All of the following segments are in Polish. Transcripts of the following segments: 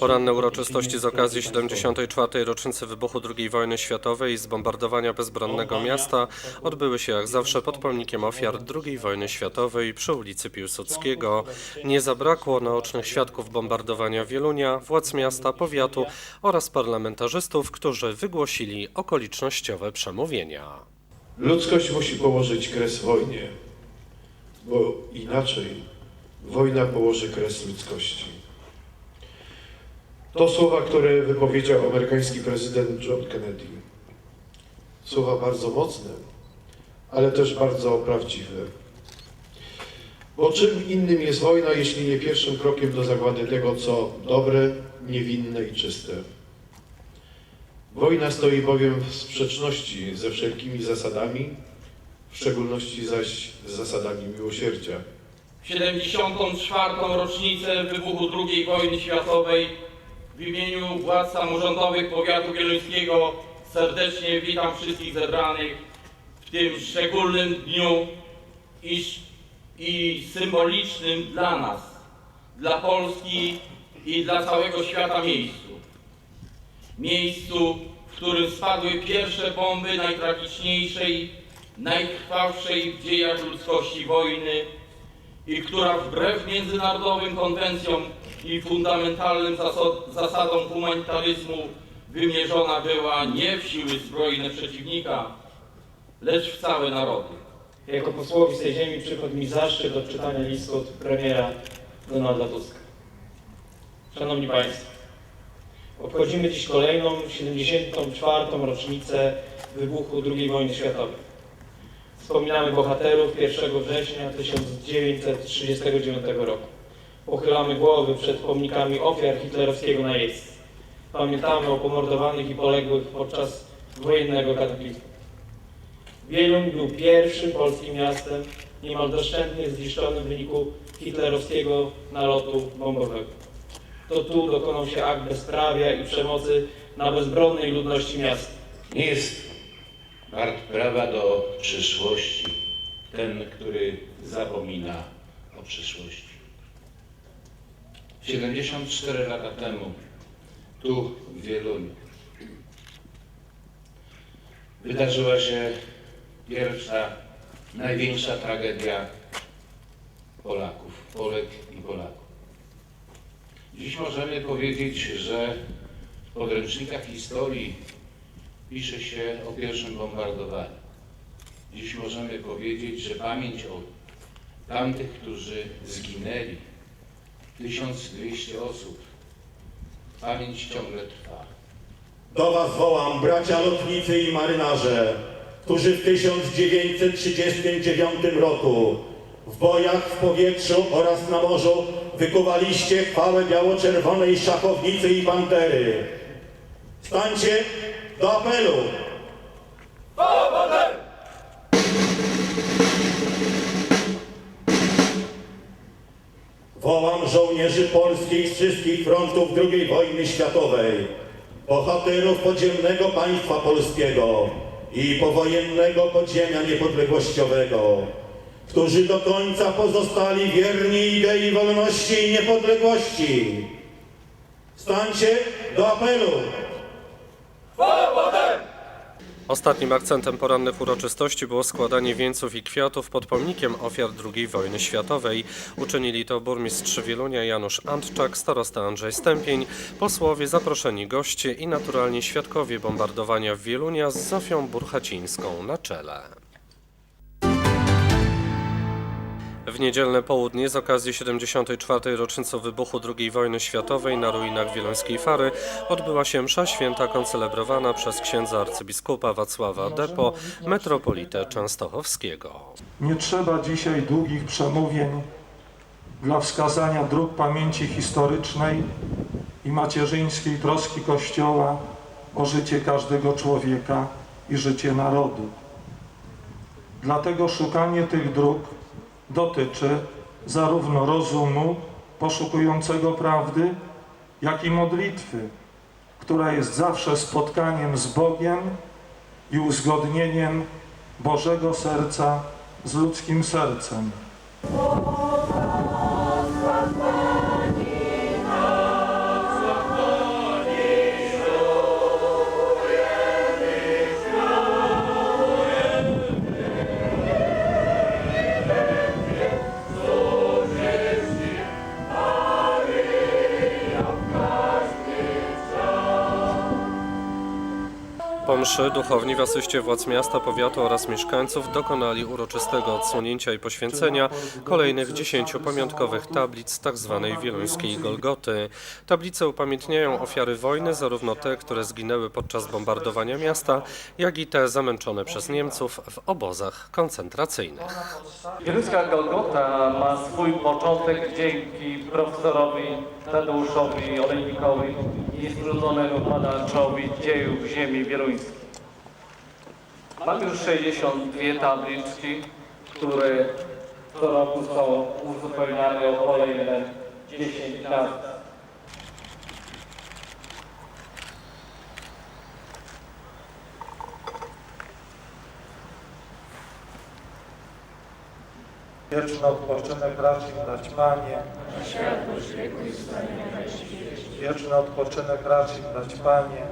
Poranne uroczystości z okazji 74. rocznicy wybuchu II wojny światowej i zbombardowania bezbronnego miasta odbyły się jak zawsze pod pomnikiem ofiar II wojny światowej przy ulicy Piłsudskiego. Nie zabrakło naocznych świadków bombardowania Wielunia, władz miasta, powiatu oraz parlamentarzystów, którzy wygłosili okolicznościowe przemówienia. Ludzkość musi położyć kres wojnie, bo inaczej wojna położy kres ludzkości. To słowa, które wypowiedział amerykański prezydent John Kennedy. Słowa bardzo mocne, ale też bardzo prawdziwe. Bo czym innym jest wojna, jeśli nie pierwszym krokiem do zagłady tego, co dobre, niewinne i czyste. Wojna stoi bowiem w sprzeczności ze wszelkimi zasadami, w szczególności zaś z zasadami miłosierdzia. w 74. rocznicę wybuchu II wojny światowej w imieniu władz samorządowych powiatu wieluńskiego serdecznie witam wszystkich zebranych w tym szczególnym dniu i, i symbolicznym dla nas, dla Polski i dla całego świata miejscu. Miejscu, w którym spadły pierwsze bomby najtragiczniejszej, najkrwawszej w dziejach ludzkości wojny, i która wbrew międzynarodowym konwencjom i fundamentalnym zasad- zasadom humanitaryzmu wymierzona była nie w siły zbrojne przeciwnika, lecz w całe narody. Jako posłowi z tej ziemi przypadł mi zaszczyt odczytania listu od premiera Donalda Tuska. Szanowni Państwo, obchodzimy dziś kolejną, 74. rocznicę wybuchu II wojny światowej. Wspominamy bohaterów 1 września 1939 roku. Pochylamy głowy przed pomnikami ofiar hitlerowskiego najeźdźcy. Pamiętamy o pomordowanych i poległych podczas wojennego kataklizmu. Wieluń był pierwszym polskim miastem niemal doszczętnie zniszczonym w wyniku hitlerowskiego nalotu bombowego. To tu dokonał się akt bezprawia i przemocy na bezbronnej ludności miasta. Nie jest wart prawa do przyszłości ten, który zapomina o przyszłości. 74 lata temu, tu w Wieluniu, wydarzyła się pierwsza, największa tragedia Polaków, Polek i Polaków. Dziś możemy powiedzieć, że w podręcznikach historii pisze się o pierwszym bombardowaniu. Dziś możemy powiedzieć, że pamięć o tamtych, którzy zginęli, 1200 osób, pamięć ciągle trwa. Do Was wołam, bracia lotnicy i marynarze, którzy w 1939 roku w bojach w powietrzu oraz na morzu wykuwaliście chwałę biało-czerwonej szachownicy i pantery. Stańcie do apelu! Wołam żołnierzy polskich z wszystkich frontów II wojny światowej, bohaterów podziemnego państwa polskiego i powojennego podziemia niepodległościowego, którzy do końca pozostali wierni idei wolności i niepodległości. Stańcie do apelu! Ostatnim akcentem porannych uroczystości było składanie wieńców i kwiatów pod pomnikiem ofiar II wojny światowej. Uczynili to burmistrz Wielunia Janusz Antczak, starosta Andrzej Stępień, posłowie, zaproszeni goście i naturalnie świadkowie bombardowania Wielunia z Zofią Burchacińską na czele. W niedzielne południe z okazji 74. rocznicy wybuchu II wojny światowej na ruinach Wieluńskiej Fary odbyła się msza święta koncelebrowana przez księdza arcybiskupa Wacława Depo, metropolitę częstochowskiego. Nie trzeba dzisiaj długich przemówień dla wskazania dróg pamięci historycznej i macierzyńskiej troski Kościoła o życie każdego człowieka i życie narodu. Dlatego szukanie tych dróg dotyczy zarówno rozumu poszukującego prawdy, jak i modlitwy, która jest zawsze spotkaniem z Bogiem i uzgodnieniem Bożego serca z ludzkim sercem. Po mszy duchowni w asyście władz miasta, powiatu oraz mieszkańców dokonali uroczystego odsłonięcia i poświęcenia kolejnych dziesięciu pamiątkowych tablic tzw. wieluńskiej Golgoty. Tablice upamiętniają ofiary wojny, zarówno te, które zginęły podczas bombardowania miasta, jak i te zamęczone przez Niemców w obozach koncentracyjnych. Wieluńska Golgota ma swój początek dzięki profesorowi Tadeuszowi Olejnikowi i strudzonego badaczowi dziejów ziemi wieluńskiej. Mam już 62 tabliczki, które co roku są uzupełniane o kolejne 10 lat. Wieczny odpoczynek racz im dać, Panie. Wieczny odpoczynek racz im dać, Panie.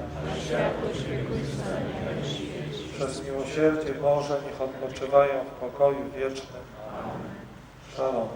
Przez miłosierdzie Boże niech odpoczywają w pokoju wiecznym. Szalom.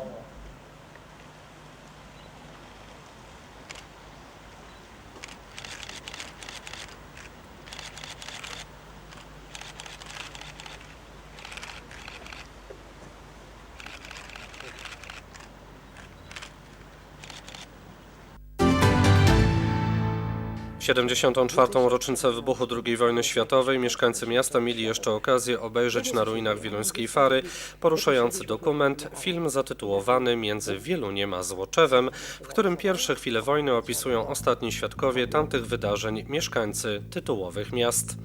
74. rocznicę wybuchu II wojny światowej mieszkańcy miasta mieli jeszcze okazję obejrzeć na ruinach wieluńskiej Fary poruszający dokument, film zatytułowany Między Wieluniem a Złoczewem, w którym pierwsze chwile wojny opisują ostatni świadkowie tamtych wydarzeń, mieszkańcy tytułowych miast.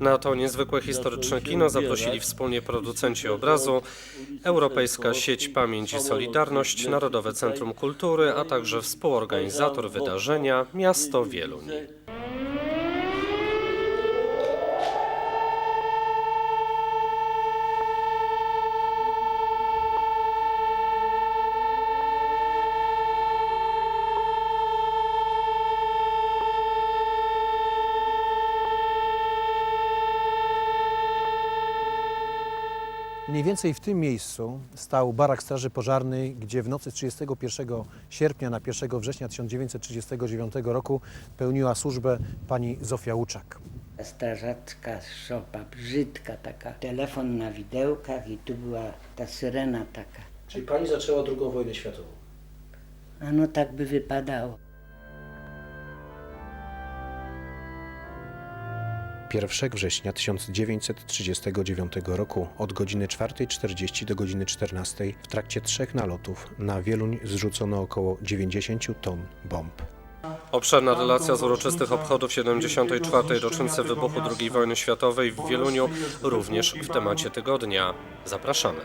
Na to niezwykłe historyczne kino zaprosili wspólnie producenci obrazu, Europejska Sieć Pamięć i Solidarność, Narodowe Centrum Kultury, a także współorganizator wydarzenia Miasto Wieluń. Więcej w tym miejscu stał barak Straży Pożarnej, gdzie w nocy z 31 sierpnia na 1 września 1939 roku pełniła służbę pani Zofia Łuczak. Strażacka szopa, brzydka taka, telefon na widełkach i tu była ta syrena taka. Czyli pani zaczęła II wojnę światową. A no tak by wypadało. 1 września 1939 roku od godziny 4.40 do godziny 14 w trakcie trzech nalotów na Wieluń zrzucono około 90 ton bomb. Obszerna relacja z uroczystych obchodów 74. rocznicy wybuchu II wojny światowej w Wieluniu również w temacie tygodnia. Zapraszamy.